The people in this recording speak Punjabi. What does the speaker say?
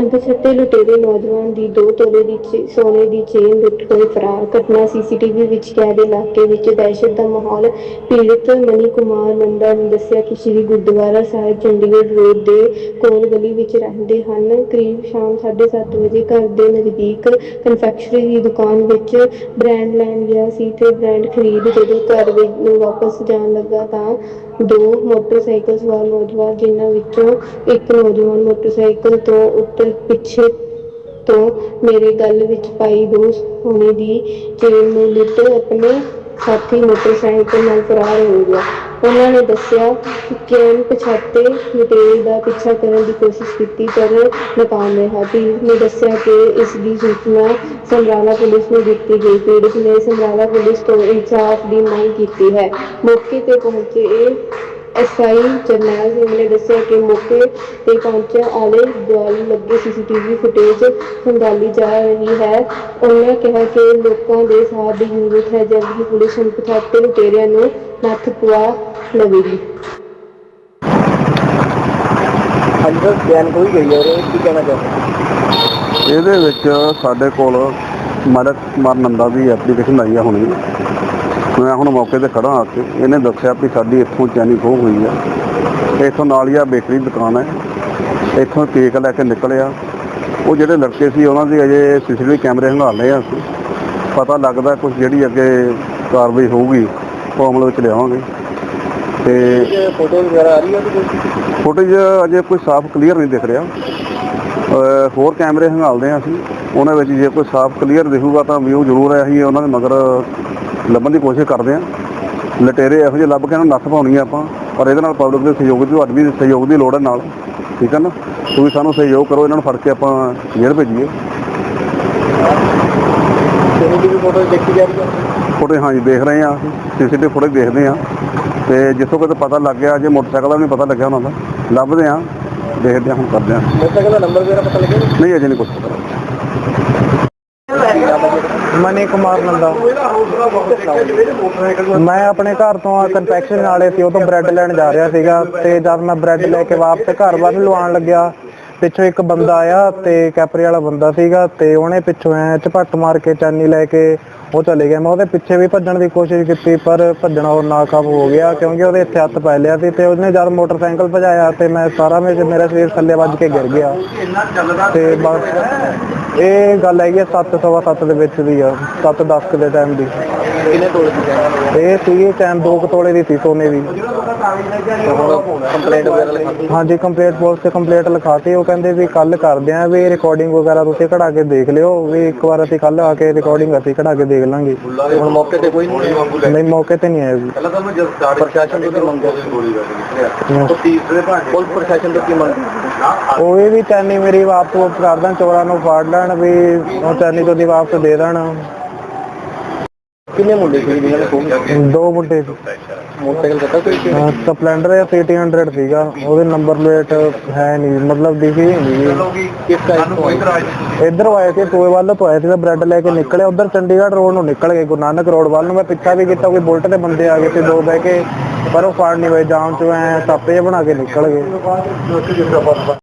ਅਣਪਛਾਤੇ ਲੁਟੇਰੇ ਨੌਜਵਾਨ ਦੀ 2 ਤੋਲੇ ਦੀ ਚੇ- ਸੋਨੇ ਦੀ ਚੇਨ ਲੁੱਟ ਕੇ ਫਰਾਰ। ਘਟਨਾ ਸੀਸੀਟੀਵੀ ਵਿੱਚ ਕੈਦ ਇਲਾਕੇ ਵਿੱਚ ਦਹਿਸ਼ਤ ਦਾ ਮਾਹੌਲ। ਪੀੜਤ ਮਨੀ ਕੁਮਾਰ ਨੰਦਾ ਨੇ ਦੱਸਿਆ ਕਿ ਸ੍ਰੀ ਗੁਰਦੁਆਰਾ ਸਾਹਿਬ, ਚੰਡੀਗੜ੍ਹ ਰੋਡ ਦੇ ਕੋਲ ਗਲੀ ਵਿੱਚ ਰਹਿੰਦੇ ਹਨ। ਕਰੀਬ ਸ਼ਾਮ 7:30 ਵਜੇ ਘਰ ਦੇ ਨਜ਼ਦੀਕ ਕਨਫੈਕਸ਼ਨਰੀ ਦੀ ਦੁਕਾਨ ਵਿੱਚ ਬ੍ਰਾਂਡ ਲੈਣ ਗਿਆ ਸੀ ਤੇ ਬ੍ਰਾਂਡ ਖਰੀਦ ਜਦੋਂ ਘਰ ਵਿੱਚ ਨੂੰ ਵਾਪਸ ਜਾਣ ਲੱਗਾ ਤਾਂ ਦੋ ਮੋਟਰਸਾਈਕਲ ਸਵਾਰ ਨੌਜਵਾਨ ਜਿਨ੍ਹਾਂ ਵਿੱਚੋਂ ਇੱਕ ਨੌਜਵਾਨ ਮੋਟਰਸਾਈਕਲ ਤੋਂ ਉੱਤਰ ਪਿੱਛੇ ਤੋਂ ਮੇਰੇ ਗਲ ਵਿੱਚ ਪਾਈ ਦੋ ਸੋਨੇ ਦੀ ਚੇਨ ਨੂੰ ਲੁੱਟ ਆਪਣੇ ਸਾਥੀ ਮੋਟਰਸਾਈਕਲ ਨਾਲ ਫਰਾਰ ਹੋ ਗਿਆ। ਉਹਨਾਂ ਨੇ ਦੱਸਿਆ ਕਿ ਅਣਪਛਾਤੇ ਲੁਟੇਰੇ ਦਾ ਪਿੱਛਾ ਕਰਨ ਦੀ ਕੋਸ਼ਿਸ਼ ਕੀਤੀ, ਪਰ ਨਾਕਾਮ ਰਿਹਾ। ਪੀੜਤ ਨੇ ਦੱਸਿਆ ਕਿ ਇਸ ਦੀ ਸੂਚਨਾ ਸਮਰਾਲਾ ਪੁਲਿਸ ਨੂੰ ਦਿੱਤੀ ਗਈ ਪੀੜਤ ਨੇ ਸਮਰਾਲਾ ਪੁਲਿਸ ਤੋਂ ਇਨਸਾਫ ਦੀ ਮੰਗ ਕੀਤੀ ਹੈ। ਮੌਕੇ ਤੇ ਪਹੁੰਚੇ ਐਸਆਈ ਜਰਨੈਲ ਸਿੰਘ ਨੇ ਦੱਸਿਆ ਕਿ ਮੌਕੇ ਤੇ ਪਹੁੰਚੇ ਆਲੇ ਦੁਆਲੇ ਲੱਗੇ ਸੀਸੀਟੀਵੀ ਫੁਟੇਜ ਖੰਗਾਲੀ ਜਾ ਰਹੀ ਹੈ। ਉਹਨਾਂ ਕਿਹਾ ਕਿ ਲੋਕਾਂ ਦੇ ਸਾਥ ਦੀ ਜ਼ਰੂਰਤ ਹੈ ਜਲਦ ਹੀ ਪੁਲਿਸ ਅਣਪਛਾਤੇ ਲੁਟੇਰਿਆਂ ਨੂੰ ਨੱਥ ਪਵਾ ਲਵੇਗੀ। ਅੱਜ ਦਾ ਬਿਆਨ ਕੋਈ ਗਈ ਹੈ ਕੀ ਕਹਿਣਾ ਚਾਹੁੰਦੇ ਇਹਦੇ ਵਿੱਚ ਸਾਡੇ ਕੋਲ ਮਦਦ ਕੁਮਾਰ ਨੰਦਾ ਦੀ ਐਪਲੀਕੇਸ਼ਨ ਆਈ ਆ ਹੁਣੀ। ਮੈਂ ਹੁਣ ਮੌਕੇ ਤੇ ਖੜਾ ਆ ਕੇ ਇਹਨੇ ਦੱਸਿਆ ਵੀ ਸਾਡੀ ਇੱਥੋਂ ਚੈਨੀ ਖੋਹ ਹੋਈ ਆ। ਇੱਥੋਂ ਨਾਲ ਹੀ ਆ ਬੇਕਰੀ ਦੁਕਾਨ ਹੈ। ਇੱਥੋਂ ਕੇਕ ਲੈ ਕੇ ਨਿਕਲਿਆ। ਉਹ ਜਿਹੜੇ ਲੜਕੇ ਸੀ ਉਹਨਾਂ ਦੀ ਅਜੇ ਸੀਸੀਟੀਵੀ ਕੈਮਰੇ ਹੰਗਾਲੇ ਆ ਅਸੀਂ। ਪਤਾ ਲੱਗਦਾ ਕੁਝ ਜਿਹੜੀ ਅੱਗੇ ਕਾਰਵਾਈ ਹੋਊਗੀ ਉਹ ਅਮਲ ਵਿੱਚ ਲਿਆਵਾਂਗੇ। ਤੇ ਫੋਟੋ ਵਗੈਰਾ ਆ ਰਹੀ ਹੈ ਫੁਟੇਜ ਅਜੇ ਕੋਈ ਸਾਫ਼ ਕਲੀਅਰ ਨਹੀਂ ਦਿਖ ਰਿਹਾ। ਹੋਰ ਕੈਮਰੇ ਹੰਗਾਲਦੇ ਹਾਂ ਅਸੀਂ। ਉਹਨਾਂ ਵਿੱਚ ਜੇ ਕੋਈ ਸਾਫ਼ ਕਲੀਅਰ ਦਿਖੂਗਾ ਤਾਂ ਵਿਊ ਜ਼ਰੂਰ ਹੈ ਅਸੀਂ ਉਹਨਾਂ ਦੇ ਮਗਰ ਲੱਭਣ ਦੀ ਕੋਸ਼ਿਸ਼ ਕਰਦੇ ਹਾਂ। ਲਟੇਰੇ ਇਹੋ ਜਿਹੇ ਲੱਭ ਕੇ ਇਹਨਾਂ ਨੂੰ ਨੱਥ ਪਾਉਣੀ ਆ ਆਪਾਂ ਪਰ ਇਹਦੇ ਨਾਲ ਪਬਲਿਕ ਦੇ ਸਹਿਯੋਗ ਦੀ ਤੁਹਾਡੀ ਵੀ ਸਹਿਯੋਗ ਦੀ ਲੋੜ ਹੈ ਨਾਲ ਠੀਕ ਹੈ ਨਾ? ਤੁਸੀਂ ਸਾਨੂੰ ਸਹਿਯੋਗ ਕਰੋ ਇਹਨਾਂ ਨੂੰ ਫੜ ਕੇ ਆਪਾਂ ਜੇਲ੍ਹ ਭੇਜੀਏ। ਫੋਟੋ ਦੇਖੀ ਜਾ ਰਹੀ ਹੈ। ਫੁਟੇਜ ਹਾਂਜੀ ਦੇਖ ਰਹੇ ਹਾਂ ਸੀਸੀਟੀਵੀ ਫੁਟੇਜ ਦੇਖਦੇ ਹਾਂ। ਤੇ ਜਿੱਥੋਂ ਕਿਤੇ ਪਤਾ ਲੱਗ ਗਿਆ ਜੇ ਮੋਟਰਸਾਈਕਲ ਦਾ ਵੀ ਪਤਾ ਲੱਗਿਆ ਉਹਨਾਂ ਦਾ ਲੱਭਦੇ ਹਾਂ। ਦੇਖਦੇ ਹਾਂ ਹੁਣ ਕਰਦੇ ਹਾਂ। ਮੋਟਰਸਾਈਕਲ ਦਾ ਨੰਬਰ ਵਗੈਰਾ ਪਤਾ ਲੱਗਿਆ ਨਹੀਂ ਅਜੇ ਨਹੀਂ ਕੁਝ ਪਤਾ ਮਨੀ ਕੁਮਾਰ ਨੰਦਾ। ਮੈਂ ਆਪਣੇ ਘਰ ਤੋਂ ਕਨਫੈਕਸ਼ਨ ਵਾਲੇ ਸੀ ਉਹ ਤੋਂ ਬ੍ਰੈਡ ਲੈਣ ਜਾ ਰਿਹਾ ਸੀਗਾ ਤੇ ਜਦ ਮੈਂ ਬ੍ਰੈਡ ਲੈ ਕੇ ਵਾਪਸ ਘਰ ਵੱਲ ਲਵਾਉਣ ਲੱਗਿਆ ਪਿੱਛੋਂ ਇੱਕ ਬੰਦਾ ਆਇਆ ਤੇ ਕੈਪਰੀ ਵਾਲਾ ਬੰਦਾ ਸੀਗਾ ਤੇ ਉਹਨੇ ਪਿੱਛੋਂ ਐ ਝਪੱਟ ਮਾਰ ਕੇ ਚਾਨੀ ਲੈ ਕੇ ਉਹ ਚਲੇ ਗਿਆ। ਮੈਂ ਉਹਦੇ ਪਿੱਛੇ ਵੀ ਭੱਜਣ ਦੀ ਕੋਸ਼ਿਸ਼ ਕੀਤੀ ਪਰ ਭੱਜਣਾ ਉਹ ਨਾਕਾਮ ਹੋ ਗਿਆ ਕਿਉਂਕਿ ਉਹਦੇ ਇੱਥੇ ਹੱਥ ਪੈ ਲਿਆ ਸੀ ਤੇ ਉਹਨੇ ਜਦ ਮੋਟਰਸਾਈਕਲ ਭਜਾਇਆ ਤੇ ਮੈਂ ਸਾਰਾ ਮੇਰੇ ਮੇਰਾ ਸਰੀਰ ਥੱਲੇ ਵੱਜ ਕੇ ਗਿਰ ਗਿਆ। ਤੇ ਬਸ ਇਹ ਗੱਲ ਹੈਗੀ 7:30 ਦੇ ਵਿੱਚ ਦੀ ਆ 7:10 ਦੇ ਟਾਈਮ ਦੀ। ਕਿੰਨੇ ਤੋਲੇ ਦੀ ਇਹ ਸੀਗੀ ਟਾਈਮ 2 ਤੋਲੇ ਦੀ ਸੀ ਸੋਨੇ ਦੀ। ਕੰਪਲੇਂਟ ਵਗੈਰਾ ਲਿਖਾਤੀ? ਹਾਂਜੀ ਕੰਪਲੀਟ ਪੁਲਿਸ ਤੇ ਕੰਪਲੀਟ ਲਿਖਾਤੀ ਉਹ ਕਹਿੰਦੇ ਵੀ ਕੱਲ ਕਰਦੇ ਆਂ ਵੀ ਰਿਕਾਰਡਿੰਗ ਵਗੈਰਾ ਤੁਸੀਂ ਕਢਾ ਕੇ ਦੇਖ ਲਿਓ ਵੀ ਇੱਕ ਵਾਰ ਅਸੀਂ ਕੱਲ ਆ ਕੇ ਰਿਕਾਰਡਿੰਗ ਅਸੀਂ ਕਢਾ ਕੇ ਦੇਖ ਲਾਂਗੇ। ਹੁਣ ਮੌਕੇ ਤੇ ਕੋਈ ਨਹੀਂ ਨਹੀਂ ਮੌਕੇ ਤੇ ਨਹੀਂ ਆਏ ਜੀ। ਪ੍ਰਸ਼ਾਸਨ ਤੋਂ ਕੀ ਮੰਗ ਪੁਲਿਸ ਪ੍ਰਸ਼ਾਸਨ ਤੋਂ ਕੀ ਮੰਗ? ਉਹ ਇਹ ਵੀ ਚੈਨੀ ਮੇਰੀ ਵਾਪਸ ਚੋਰਾਂ ਨੂੰ ਫਾੜ ਲੈਣ ਵੀ ਉਹ ਚੈਨੀ ਤੋਂ ਦੀ ਵਾਪਸ ਦੇ ਦੇਣ। ਕਿੰਨੇ ਮੁੰਡੇ ਸੀ? ਜਿਹਨਾਂ ਨੇ ਖੋਹ ਦੋ ਮੁੰਡੇ ਸੀ। ਮੋਟਰਸਾਈਕਲ ਕੱਟਾ ਕੋਈ ਸੀ? ਸਪਲੈਂਡਰ ਜਾਂ ਸਿਟੀ 100 ਸੀਗਾ। ਉਹਦੇ ਨੰਬਰ ਪਲੇਟ ਹੈ ਨਹੀਂ ਮਤਲਬ ਦਿਖੀ ਨਹੀਂ ਕਿਸ ਟਾਈਪ ਤੋਂ ਆਏ? ਇੱਧਰ ਆਏ ਸੀ ਟੋਏ ਵੱਲ ਤੋਂ ਆਏ ਸੀ ਤਾਂ ਬ੍ਰੈਡ ਲੈ ਕੇ ਨਿਕਲੇ। ਉਧਰ ਚੰਡੀਗੜ੍ਹ ਰੋਡ ਨੂੰ ਨਿਕਲ ਗਏ ਗੁਰੂ ਨਾਨਕ ਰੋਡ ਵੱਲ ਨੂੰ। ਮੈਂ ਪਿੱਛਾ ਵੀ ਕੀਤਾ ਕੋਈ ਬੁਲਟ ਦੇ ਬੰਦੇ ਆ ਗਏ ਤੇ ਦੋ ਬਹਿ ਕੇ। ਪਰ ਉਹ ਫਾੜ ਨਹੀਂ ਹੋਏ ਜਾਮ ਚੋਂ ਐ ਸਾਪੇ ਜਿਹੇ ਬਣਾ ਕੇ ਨਿਕਲ ਗਏ।